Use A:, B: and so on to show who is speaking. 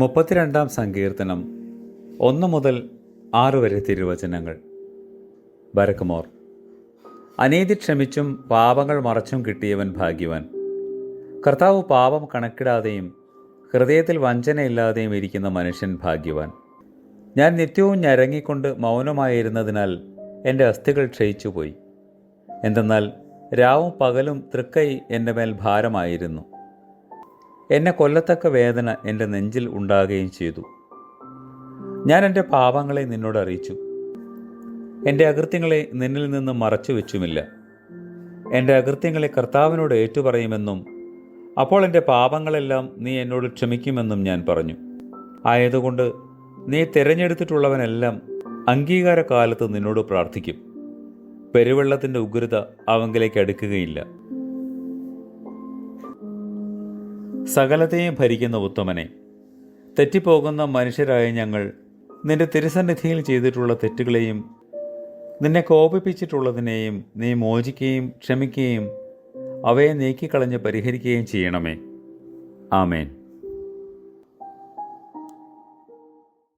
A: മുപ്പത്തിരണ്ടാം സങ്കീർത്തനം ഒന്ന് മുതൽ ആറ് വരെ തിരുവചനങ്ങൾ. ബരക്കുമോർ അനീതി ക്ഷമിച്ചും പാപങ്ങൾ മറച്ചും കിട്ടിയവൻ ഭാഗ്യവാൻ. കർത്താവ് പാപം കണക്കിടാതെയും ഹൃദയത്തിൽ വഞ്ചനയില്ലാതെയും ഇരിക്കുന്ന മനുഷ്യൻ ഭാഗ്യവാൻ. ഞാൻ നിത്യവും ഞരങ്ങിക്കൊണ്ട് മൗനമായിരുന്നതിനാൽ എന്റെ അസ്ഥികൾ ക്ഷയിച്ചുപോയി. എന്തെന്നാൽ രാവും പകലും തൃക്കൈ എന്റെ മേൽ ഭാരമായിരുന്നു. എന്നെ കൊല്ലത്തക്ക വേദന എന്റെ നെഞ്ചിൽ ഉണ്ടാകുകയും ചെയ്തു. ഞാൻ എന്റെ പാപങ്ങളെ നിന്നോട് അറിയിച്ചു. എന്റെ അകൃത്യങ്ങളെ നിന്നിൽ നിന്ന് മറച്ചു വെച്ചുമില്ല. എന്റെ അകൃത്യങ്ങളെ കർത്താവിനോട് ഏറ്റുപറയുമെന്നും അപ്പോൾ എന്റെ പാപങ്ങളെല്ലാം നീ എന്നോട് ക്ഷമിക്കുമെന്നും ഞാൻ പറഞ്ഞു. ആയതുകൊണ്ട് നീ തിരഞ്ഞെടുത്തിട്ടുള്ളവനെല്ലാം അംഗീകാരകാലത്ത് നിന്നോട് പ്രാർത്ഥിക്കും. പെരുവെള്ളത്തിന്റെ ഉഗ്രത അവങ്കിലേക്ക് അടുക്കുകയില്ല. സകലത്തെയും ഭരിക്കുന്ന ഉത്തമനെ. തെറ്റിപ്പോകുന്ന മനുഷ്യരായ ഞങ്ങൾ നിന്റെ തിരുസന്നിധിയിൽ ചെയ്തിട്ടുള്ള തെറ്റുകളെയും നിന്നെ കോപിപ്പിച്ചിട്ടുള്ളതിനെയും നീ മോചിക്കുകയും ക്ഷമിക്കുകയും അവയെ നീക്കിക്കളഞ്ഞ് പരിഹരിക്കുകയും ചെയ്യണമേ. ആമേൻ.